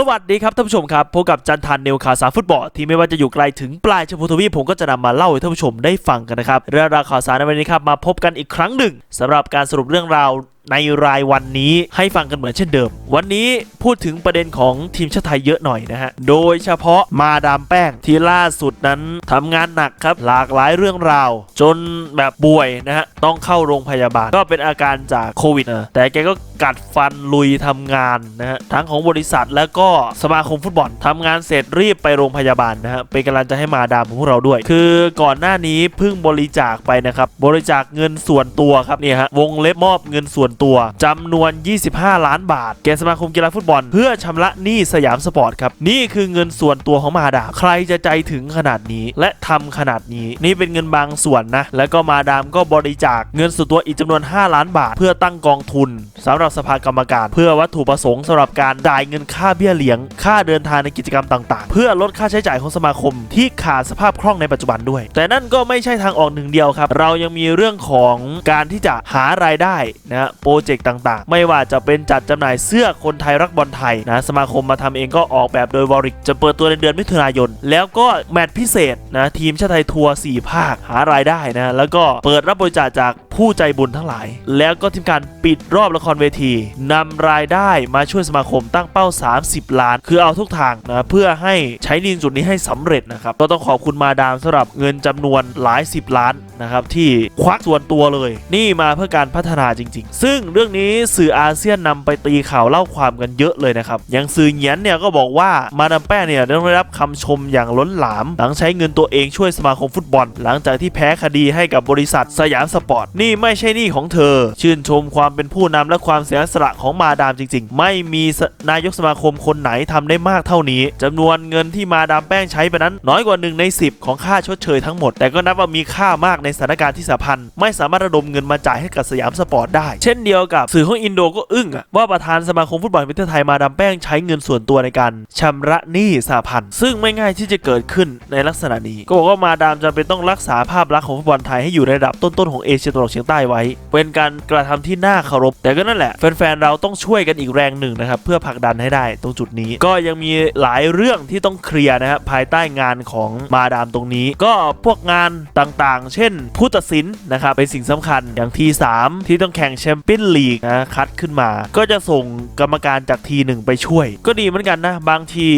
สวัสดีครับท่านผู้ชมครับพบกับจันทันเนวข่าวสารฟุตบอลที่ไม่ว่าจะอยู่ไกลถึงปลายชมพูทวีปผมก็จะนำมาเล่าให้ท่านผู้ชมได้ฟังกันนะครับเรื่องราวข่าวสารในวันนี้ครับมาพบกันอีกครั้งหนึ่งสำหรับการสรุปเรื่องราว ในรายวันนี้ให้ฟังกันเหมือนเช่นเดิม วันนี้พูดถึงประเด็นของทีมชาติไทยเยอะหน่อยนะฮะ โดยเฉพาะมาดามแป้งที่ล่าสุดนั้นทำงานหนักครับหลากหลายเรื่องราว จนแบบป่วยนะฮะ ต้องเข้าโรงพยาบาล ก็เป็นอาการจากโควิดนะแต่แกก็กัดฟันลุยทำงานนะฮะ ทั้งของบริษัทแล้วก็สมาคมฟุตบอลทำงานเสร็จรีบไปโรงพยาบาลนะฮะเป็นกำลังใจให้มาดามของพวกเราด้วย คือก่อนหน้านี้เพิ่งบริจาคไปนะครับบริจาคเงินส่วนตัวครับเนี่ยฮะวงเล็บมอบเงินส่วนตัวจำนวน 25 ล้านบาท แก่สมาคมกีฬาฟุตบอล เพื่อชำระหนี้สยามสปอร์ตครับ นี่คือเงินส่วนตัวของมาดามใครจะใจถึงขนาดนี้และทำขนาดนี้ นี่เป็นเงินบางส่วนนะ แล้วก็มาดามก็บริจาคเงินส่วนตัวอีกจำนวน 5 ล้านบาท เพื่อตั้งกองทุนสำหรับสภากรรมการ เพื่อวัตถุประสงค์สำหรับการจ่ายเงินค่าเบี้ยเลี้ยง ค่าเดินทางในกิจกรรมต่าง ๆ เพื่อลดค่าใช้จ่ายของสมาคม ที่ขาดสภาพคล่องในปัจจุบันด้วย แต่นั่นก็ไม่ใช่ทางออกหนึ่งเดียวครับ เรายังมีเรื่องของการที่จะหารายได้นะโปรเจกต์ต่างๆ ไม่ว่าจะเป็นจัดจำหน่ายเสื้อคนไทยรักบอลไทยนะสมาคมมาทำเองก็ออกแบบโดยวอริกจะเปิดตัวในเดือนมิถุนายน แล้วก็แมตช์พิเศษนะทีมชาติไทยทัวร์4ภาคหารายได้นะแล้วก็เปิดรับบริจาคจากผู้ใจบุญทั้งหลาย แล้วก็ทีมการปิดรอบละครเวทีนำรายได้มาช่วยสมาคมตั้งเป้า 30 ล้าน คือเอาทุกทางนะเพื่อให้ใช้ดินจุดนี้ให้สำเร็จนะครับก็ต้องขอบคุณมาดามสำหรับเงินจำนวนหลายสิบล้าน นะครับที่ควักส่วนตัวเลย นี่มาเพื่อการพัฒนาจริง ๆ ซึ่งเรื่องนี้สื่ออาเซียนนำไปตีข่าวเล่าความกันเยอะเลยนะครับอย่างสื่อเหยียนเนี่ยก็บอกว่ามาดามแป้งเนี่ยได้รับคำชมอย่างล้นหลาม หลังใช้เงินตัวเองช่วยสมาคมฟุตบอล หลังจากที่แพ้คดีให้กับบริษัทสยามสปอร์ตนี่ไม่ใช่นี้ของเธอ ชื่นชมความเป็นผู้นำและความเสียสละของมาดามจริง ๆ ไม่มีนายกสมาคมคนไหนทำได้มากเท่านี้จำนวนเงินที่มาดามแป้งใช้ไปนั้น น้อยกว่าหนึ่งใน10 ของค่าชดเชยทั้งหมดแต่ก็นับว่ามีค่ามากในสถานการณ์ที่สาพันธ์ไม่สามารถระดมเงินมาจ่ายให้กับสยามสปอร์ตได้ เช่นเดียวกับสื่อของอินโดก็อึ้งอะว่าประธานสมาคมฟุตบอลประเทศไทยมาดามแป้งใช้เงินส่วนตัวในการชำระหนี้สหพันธ์ซึ่งไม่ง่ายที่จะเกิดขึ้นในลักษณะนี้ ก็บอกว่ามาดามจำเป็นต้องรักษาภาพลักษณ์ของฟุตบอลไทยให้อยู่ในระดับต้นๆของเอเชียตะวันออกเฉียงใต้ไว้ เป็นการกระทำที่น่าเคารพ แต่ก็นั่นแหละแฟนๆเราต้องช่วยกันอีกแรงหนึ่งนะครับเพื่อผลักดันให้ได้ตรงจุดนี้ ก็ยังมีหลายเรื่องที่ต้องเคลียร์นะครับภายใต้งานของมาดามตรงนี้ ก็พวกงานต่างๆ เช่นผู้ตัดสินนะครับเป็นสิ่งสำคัญอย่างที 3 ที่ต้องแข่งแชมเปี้ยนลีกนะคัดขึ้นมา ก็จะส่งกรรมการจากทีหนึ่งไปช่วย ก็ดีเหมือนกันนะ บางที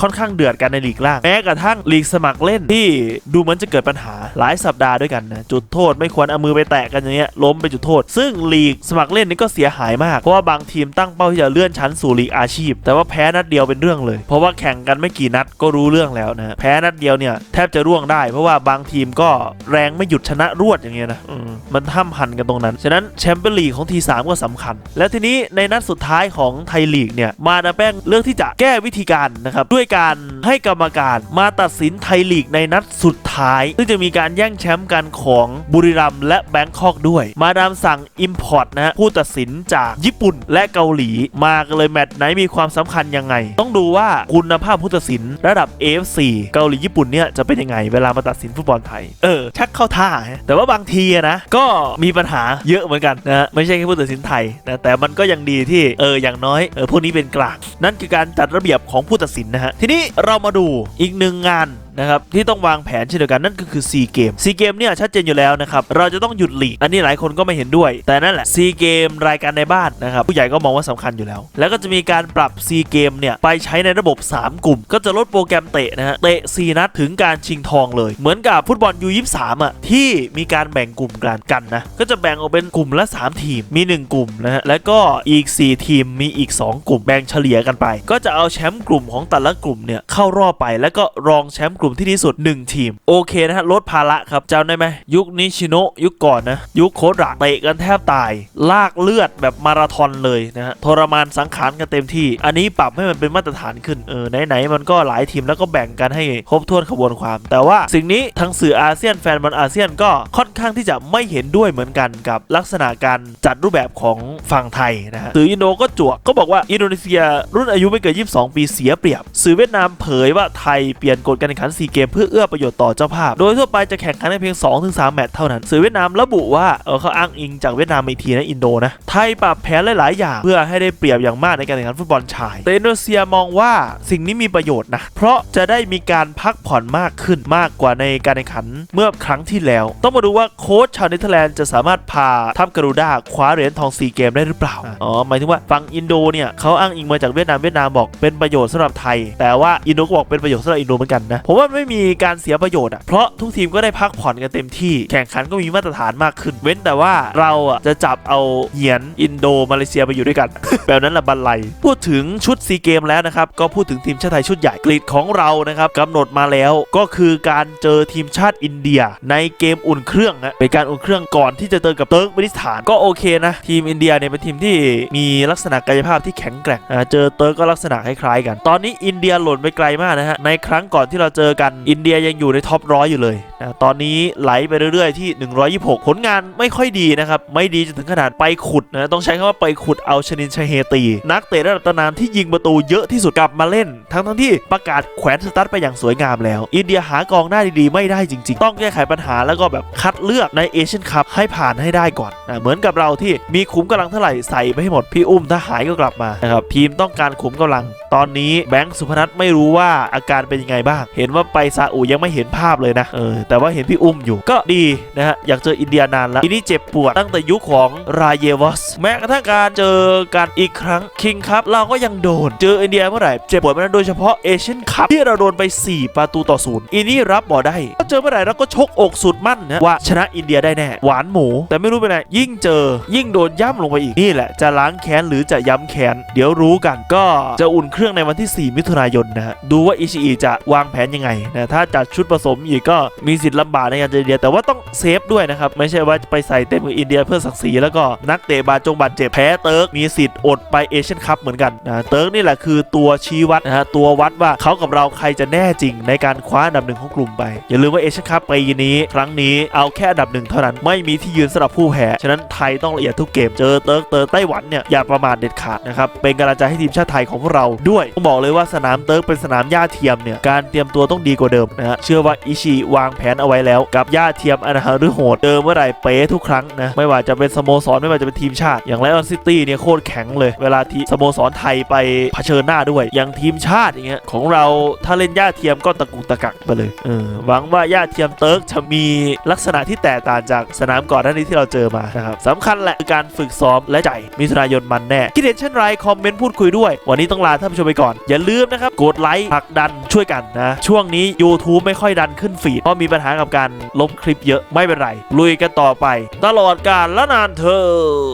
ค่อนข้างเดือดกันในลีกล่าง แม้กระทั่งลีกสมัครเล่นที่ดูเหมือนจะเกิดปัญหาหลายสัปดาห์ด้วยกันนะจุดโทษไม่ควรเอามือไปแตะกันอย่างเงี้ยล้มไปจุดโทษ ซึ่งลีกสมัครเล่นนี่ก็เสียหายมากเพราะว่าบางทีมตั้งเป้าที่จะเลื่อนชั้นสู่ลีกอาชีพ แต่ว่าแพ้นัดเดียวเป็นเรื่องเลย เพราะว่าแข่งกันไม่กี่นัดก็รู้เรื่องแล้วนะแพ้นัดเดียวเนี่ยแทบจะร่วงได้ เพราะว่าบางทีมก็แรงไม่หยุดชนะรวดอย่างเงี้ยนะอืมมันห้ามหันกันตรงนั้น ฉะนั้นแชมเปี้ยนลีกของทีสามก็สำคัญ แล้วทีนี้ในนัดสุดท้ายของไทยลีกเนี่ยมาดามแป้งเลือกที่จะแก้วิธีการนะครับด้วยการให้กรรมการมาตัดสินไทยลีกในนัดสุดท้าย ซึ่งจะมีการแย่งแชมป์กันของบุรีรัมย์และแบงคอกด้วย มาดามสั่ง Import นะฮะผู้ตัดสินจากญี่ปุ่นและเกาหลีมากันเลยแมตช์ไหนมีความสำคัญยังไง ต้องดูว่าคุณภาพผู้ตัดสินระดับ AFC เกาหลีญี่ปุ่นเนี่ยจะเป็นยังไงเวลามาตัดสินฟุตบอลไทยเออชักเข้าท่าาย แต่ว่าบางทีอะนะก็มีปัญหาเยอะเหมือนกันนะฮะไม่ใช่แค่ผู้ตัดสินไทยนะแต่มันก็ยังดีที่เอออย่างน้อยเออพวกนี้เป็นกลางนั่นคือการจัดระเบียบของผู้ตัดสินนะฮะทีนี้เรามาดูอีกหนึ่งงาน นะครับที่ต้องวางแผนเช่นเดียวกันนั่นก็คือซีเกมซีเกมเนี่ยชัดเจนอยู่แล้วนะครับเราจะต้องหยุดหลีกอันนี้หลายคนก็ไม่เห็นด้วย แต่นั่นแหละซีเกมรายการในบ้านนะครับผู้ใหญ่ก็มองว่าสำคัญอยู่แล้ว แล้วก็จะมีการปรับซีเกมเนี่ยไปใช้ในระบบ 3 กลุ่ม ก็จะลดโปรแกรมเตะนะฮะเตะ 4 นัดถึงการชิงทองเลย เหมือนกับฟุตบอลยูยี่สามอะที่มีการแบ่งกลุ่มกันกันนะก็จะแบ่งออกเป็นกลุ่มละ 3 ทีมมี 1 กลุ่มนะฮะแล้วก็อีก 4 ทีมมีอีก 2 กลุ่มแบ่งเฉลี่ยกันไป ก็จะเอาแชมป์กลุ่มของแต่ละกลุ่มเนี่ยเข้ารอบไปแล้วก็รองแชมป์ลุ่มที่ดีสุด 1 ทีม โอเคนะฮะลดภาระครับจำได้ไหมยุคนิชิโนะยุคก่อนนะ ยุคโคดระเตะกันแทบตาย ลากเลือดแบบมาราธอนเลยนะฮะทรมานสังขารกันเต็มที่ อันนี้ปรับให้มันเป็นมาตรฐานขึ้นเออไหนๆมันก็หลายทีมแล้วก็แบ่งกันให้ครบถ้วนขบวนความ แต่ว่าสิ่งนี้ทั้งสื่ออาเซียนแฟนบอลอาเซียนก็ค่อนข้างที่จะไม่เห็นด้วยเหมือนกันกับลักษณะการจัดรูปแบบของฝั่งไทยนะฮะสื่ออินโดก็จวกก็บอกว่าอินโดนีเซียรุ่นอายุไม่เกิน22 ปีเสียเปรียบ สื่อเวียดนามเผยว่าไทยเปลี่ยนกฎการแข่งขัน4เกมเพื่อเอื้อประโยชน์ต่อเจ้าภาพ โดยทั่วไปจะแข่งขันกันเพียง 2-3 แมตช์เท่านั้น สื่อเวียดนามระบุว่าเออเขาอ้างอิงจากเวียดนามอีกทีนะอินโดนะ ไทยปรับแผนหลาย ๆ อย่าง เพื่อให้ได้เปรียบอย่างมากในการแข่งขันฟุตบอลชายแต่อินโดนีเซียมองว่าสิ่งนี้มีประโยชน์นะ เพราะจะได้มีการพักผ่อนมากขึ้นมากกว่าในการแข่งขันเมื่อครั้งที่แล้ว ต้องมาดูว่าโค้ชชาวเนเธอร์แลนด์จะสามารถพาทัพกรูด้าคว้าเหรียญทอง4เกมได้หรือเปล่า อ๋อ หมายถึงว่าฝั่งอินโดเนี่ยเขาอ้างอิงมาจากเวียดนาม เวียดนามบอกเป็นประโยชน์สำหรับไทย แต่ว่าอินโดก็บอกเป็นประโยชน์สำหรับอินโดเหมือนกันนะ ผมว่าไม่มีการเสียประโยชน์อะเพราะทุกทีมก็ได้พักผ่อนกันเต็มที่ แข่งขันก็มีมาตรฐานมากขึ้น เว้นแต่ว่าเราอะจะจับเอาเหยียนอินโดมาเลเซียไปอยู่ด้วยกัน แบบนั้นแหละบันไลพูดถึงชุดซีเกมแล้วนะครับก็พูดถึงทีมชาติไทยชุดใหญ่กรีดของเรานะครับกำหนดมาแล้วก็คือการเจอทีมชาติอินเดีย ในเกมอุ่นเครื่องนะเป็นการอุ่นเครื่องก่อนที่จะเจอกับเติร์กเมนิสถานก็โอเคนะทีมอินเดียเนี่ยเป็นทีมที่มีลักษณะกายภาพที่แข็งแกร่งเจอเติร์กก็ลักษณะคล้ายๆกัน ตอนนี้อินเดียหล่นไปไกลมากนะฮะในครั้งก่อนที่เราเจอกันอินเดียยังอยู่ในท็อปร้อยอยู่เลยนะตอนนี้ไหลไปเรื่อยๆที่ 126 ผลงานไม่ค่อยดีนะครับ ไม่ดีจนถึงขนาดไปขุดนะต้องใช้คำว่าไปขุดเอาชนินชัยเฮตี นักเตะระดับตำนานที่ยิงประตูเยอะที่สุดกลับมาเล่น ทั้งทั้งๆที่ประกาศแขวนสตาร์ทไปอย่างสวยงามแล้ว อินเดียหากองหน้าดีๆ ไม่ได้จริง ๆ ต้องแก้ไขปัญหาแล้วก็แบบคัดเลือกในเอเชียนคัพให้ผ่านให้ได้ก่อนนะเหมือนกับเราที่มีขุมกำลังเท่าไหร่ใส่ไปให้หมดพี่อุ้มถ้าหายก็กลับมานะครับทีมต้องการขุมกำลัง ตอนนี้แบงค์สุพนัทไม่รู้ว่าอาการเป็นยังไงบ้าง เห็นว่าไปซาอุยังไม่เห็นภาพเลยนะเออแต่ว่าเห็นพี่อุ้มอยู่ก็ดีนะฮะอยากเจออินเดียนานแล้วทีนี้เจ็บปวดตั้งแต่ยุคของรายเยวอสแม้กระทั่งการเจอกันอีกครั้งคิงครับเราก็ยังโดนเจออินเดียเมื่อไหร่เจ็บปวดเมื่อนั้นโดยเฉพาะเอเชียนคัพที่เราโดนไป 4 ประตูต่อศูนย์อีนี่รับบ่ได้ก็เจอเมื่อไหร่เราก็ชกอกสุดมั่นนะว่าชนะอินเดียได้แน่หวานหมู แต่ไม่รู้เป็นไรยิ่งเจอ ยิ่งโดนย่ำลงไปอีกนี่แหละจะล้างแค้นหรือจะย้ำแค้นเดี๋ยวรู้กันก็จะอุ่นเครื่องในวันที่ 4 มิถุนายนนะฮะดูว่าอิชิอิจะวางแผนยังไงนะถ้าจัดชุดผสมอีกก็มีสิทธิ์ลำบากในการเจออินเดีย แต่ว่าต้องเซฟด้วยนะครับ ไม่ใช่ว่าไปใส่เต็มกับอินเดียเพื่อศักดิ์ศรีแล้วก็นักเตะบาดจงบาดเจ็บแพ้เติร์กมีสิทธิ์อดไปเอเชียนคัพเหมือนกันนะเติร์กนี่แหละคือตัวชี้วัดนะฮะตัววัดว่าเขากับเราใครจะแน่จริงในการคว้าอันดับหนึ่งของกลุ่มไปอย่าลืมว่าเอเชียนคัพปีนี้ครั้งนี้เอาแค่อันดับหนึ่งเท่านั้นไม่มีที่ยืนสำหรับผู้แพ้ฉะนั้นไทยต้องละเอียดทุกเกมเจอเติร์กเติร์กไต้หวันเนี่ยอย่าประมาทเด็ดขาดนะครับเป็นกำลังใจให้ทีมชาติไทยของพวกเราด้วยต้องบอกเลยว่าสนามเติร์กเป็นสนามหญ้าเทียมเนี่ยการเตรียมตัวตองดีกว่าเดิมนะฮะเชื่อว่าอิชิวางแผนเอาไว้แล้ว กับหญ้าเทียมอันหฤโหดเดิมเมื่อไหร่เป๊ะทุกครั้งนะไม่ว่าจะเป็นสโมสรไม่ว่าจะเป็นทีมชาติ อย่างไลออนซิตี้เนี่ยโคตรแข็งเลย เวลาที่สโมสรไทยไปเผชิญหน้าด้วยอย่างทีมชาติอย่างเงี้ยของเราถ้าเล่นหญ้าเทียมก็ตะกุกตะกักไปเลยเออหวังว่าหญ้าเทียมเติร์กจะมีลักษณะที่แตกต่างจากสนามก่อนหน้านี้ที่เราเจอมานะครับสำคัญแหละคือการฝึกซ้อมและใจมิถุนายนมันแน่คิดเห็นเช่นไรคอมเมนต์พูดคุยด้วย วันนี้ต้องลาท่านผู้ชมไปก่อนอย่าลืมนะครับกดไลค์ผลักดันช่วยกันนะช่วงนี้ YouTube ไม่ค่อยดันขึ้นฟีด เพราะมีปัญหากับการลบคลิปเยอะไม่เป็นไร ลุยกันต่อไป ตลอดกาลและนานเทิ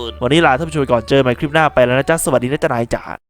นวันนี้ลาท่านผู้ชมไปก่อนเจอใหม่คลิปหน้าไปแล้วนะจ๊ะ สวัสดีนะจ๊ะนายจ๋า